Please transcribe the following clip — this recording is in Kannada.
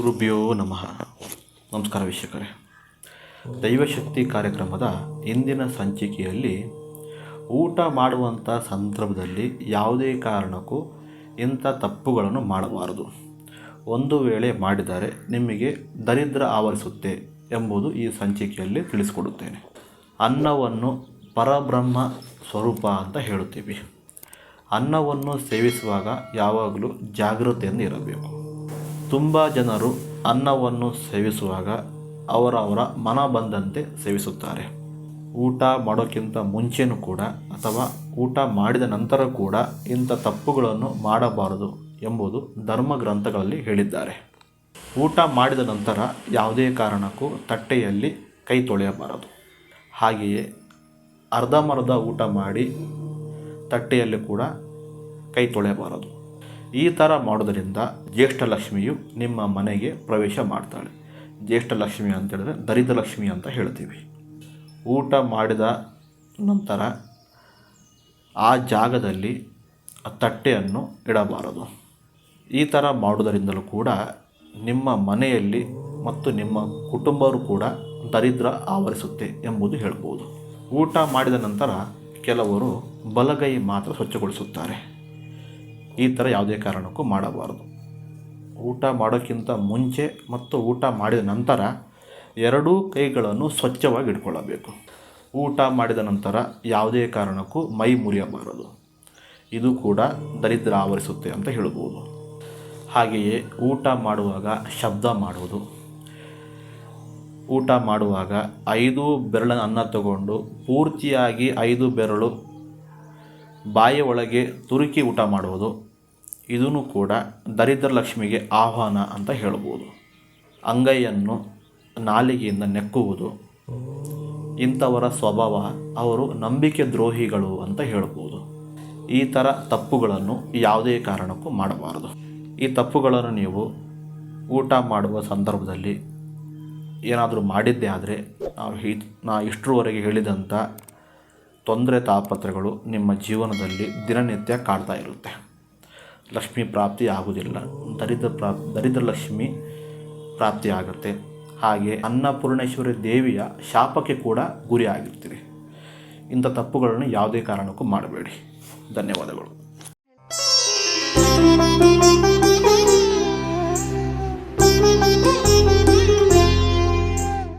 ಗುರುಭ್ಯೋ ನಮಃ. ನಮಸ್ಕಾರ ವೀಕ್ಷಕರೇ. ದೈವಶಕ್ತಿ ಕಾರ್ಯಕ್ರಮದ ಇಂದಿನ ಸಂಚಿಕೆಯಲ್ಲಿ ಊಟ ಮಾಡುವಂಥ ಸಂದರ್ಭದಲ್ಲಿ ಯಾವುದೇ ಕಾರಣಕ್ಕೂ ಇಂಥ ತಪ್ಪುಗಳನ್ನು ಮಾಡಬಾರದು. ಒಂದು ವೇಳೆ ಮಾಡಿದರೆ ನಿಮಗೆ ದರಿದ್ರ ಆವರಿಸುತ್ತೆ ಎಂಬುದು ಈ ಸಂಚಿಕೆಯಲ್ಲಿ ತಿಳಿಸಿಕೊಡುತ್ತೇನೆ. ಅನ್ನವನ್ನು ಪರಬ್ರಹ್ಮ ಸ್ವರೂಪ ಅಂತ ಹೇಳುತ್ತೀವಿ. ಅನ್ನವನ್ನು ಸೇವಿಸುವಾಗ ಯಾವಾಗಲೂ ಜಾಗೃತೆಯಿಂದ ಇರಬೇಕು. ತುಂಬ ಜನರು ಅನ್ನವನ್ನು ಸೇವಿಸುವಾಗ ಅವರವರ ಮನ ಬಂದಂತೆ ಸೇವಿಸುತ್ತಾರೆ. ಊಟ ಮಾಡೋಕ್ಕಿಂತ ಮುಂಚೆನೂ ಕೂಡ ಅಥವಾ ಊಟ ಮಾಡಿದ ನಂತರ ಕೂಡ ಇಂಥ ತಪ್ಪುಗಳನ್ನು ಮಾಡಬಾರದು ಎಂಬುದು ಧರ್ಮ ಗ್ರಂಥಗಳಲ್ಲಿ ಹೇಳಿದ್ದಾರೆ. ಊಟ ಮಾಡಿದ ನಂತರ ಯಾವುದೇ ಕಾರಣಕ್ಕೂ ತಟ್ಟೆಯಲ್ಲಿ ಕೈ ತೊಳೆಯಬಾರದು. ಹಾಗೆಯೇ ಅರ್ಧಮರ್ಧ ಊಟ ಮಾಡಿ ತಟ್ಟೆಯಲ್ಲಿ ಕೂಡ ಕೈ ತೊಳೆಯಬಾರದು. ಈ ಥರ ಮಾಡೋದರಿಂದ ಜ್ಯೇಷ್ಠಲಕ್ಷ್ಮಿಯು ನಿಮ್ಮ ಮನೆಗೆ ಪ್ರವೇಶ ಮಾಡ್ತಾಳೆ. ಜ್ಯೇಷ್ಠಲಕ್ಷ್ಮಿ ಅಂತ ಹೇಳಿದ್ರೆ ದರಿದ್ರ ಲಕ್ಷ್ಮಿ ಅಂತ ಹೇಳ್ತೀವಿ. ಊಟ ಮಾಡಿದ ನಂತರ ಆ ಜಾಗದಲ್ಲಿ ತಟ್ಟೆಯನ್ನು ಇಡಬಾರದು. ಈ ಥರ ಮಾಡುವುದರಿಂದಲೂ ಕೂಡ ನಿಮ್ಮ ಮನೆಯಲ್ಲಿ ಮತ್ತು ನಿಮ್ಮ ಕುಟುಂಬರು ಕೂಡ ದರಿದ್ರ ಆವರಿಸುತ್ತೆ ಎಂಬುದು ಹೇಳ್ಬೋದು. ಊಟ ಮಾಡಿದ ನಂತರ ಕೆಲವರು ಬಲಗೈ ಮಾತ್ರ ಸ್ವಚ್ಛಗೊಳಿಸುತ್ತಾರೆ. ಈ ಥರ ಯಾವುದೇ ಕಾರಣಕ್ಕೂ ಮಾಡಬಾರದು. ಊಟ ಮಾಡೋಕ್ಕಿಂತ ಮುಂಚೆ ಮತ್ತು ಊಟ ಮಾಡಿದ ನಂತರ ಎರಡೂ ಕೈಗಳನ್ನು ಸ್ವಚ್ಛವಾಗಿ ಇಟ್ಕೊಳ್ಳಬೇಕು. ಊಟ ಮಾಡಿದ ನಂತರ ಯಾವುದೇ ಕಾರಣಕ್ಕೂ ಮೈ ಮುರಿಯಬಾರದು. ಇದು ಕೂಡ ದರಿದ್ರ ಆವರಿಸುತ್ತೆ ಅಂತ ಹೇಳ್ಬೋದು. ಹಾಗೆಯೇ ಊಟ ಮಾಡುವಾಗ ಶಬ್ದ ಮಾಡುವುದು. ಊಟ ಮಾಡುವಾಗ ಐದು ಬೆರಳನ್ನು ಅನ್ನ ತಗೊಂಡು ಪೂರ್ತಿಯಾಗಿ ಐದು ಬೆರಳು ಬಾಯಿಯ ಒಳಗೆ ತುರುಕಿ ಊಟ ಮಾಡುವುದು. ಇದೂ ಕೂಡ ದರಿದ್ರ ಲಕ್ಷ್ಮಿಗೆ ಆಹ್ವಾನ ಅಂತ ಹೇಳ್ಬೋದು ಅಂಗೈಯನ್ನು ನಾಲಿಗೆಯಿಂದ ನೆಕ್ಕುವುದು. ಇಂಥವರ ಸ್ವಭಾವ ಅವರು ನಂಬಿಕೆ ದ್ರೋಹಿಗಳು ಅಂತ ಹೇಳ್ಬೋದು ಈ ಥರ ತಪ್ಪುಗಳನ್ನು ಯಾವುದೇ ಕಾರಣಕ್ಕೂ ಮಾಡಬಾರದು. ಈ ತಪ್ಪುಗಳನ್ನು ನೀವು ಊಟ ಮಾಡುವ ಸಂದರ್ಭದಲ್ಲಿ ಏನಾದರೂ ಮಾಡಿದ್ದೇ ಆದರೆ ನಾವು ಹಿ ನಾ ಇಷ್ಟರವರೆಗೆ ಹೇಳಿದಂಥ ತೊಂದರೆ ತಾಪತ್ರಗಳು ನಿಮ್ಮ ಜೀವನದಲ್ಲಿ ದಿನನಿತ್ಯ ಕಾಡ್ತಾ ಇರುತ್ತೆ. ಲಕ್ಷ್ಮಿ ಪ್ರಾಪ್ತಿ ಆಗುವುದಿಲ್ಲ. ದರಿದ್ರ ಪ್ರಾಪ್ ಪ್ರಾಪ್ತಿ ಆಗುತ್ತೆ. ಹಾಗೆ ಅನ್ನಪೂರ್ಣೇಶ್ವರಿ ದೇವಿಯ ಶಾಪಕ್ಕೆ ಕೂಡ ಗುರಿ ಆಗಿರ್ತೀರಿ ಇಂಥ ತಪ್ಪುಗಳನ್ನು ಯಾವುದೇ ಕಾರಣಕ್ಕೂ ಮಾಡಬೇಡಿ. ಧನ್ಯವಾದಗಳು.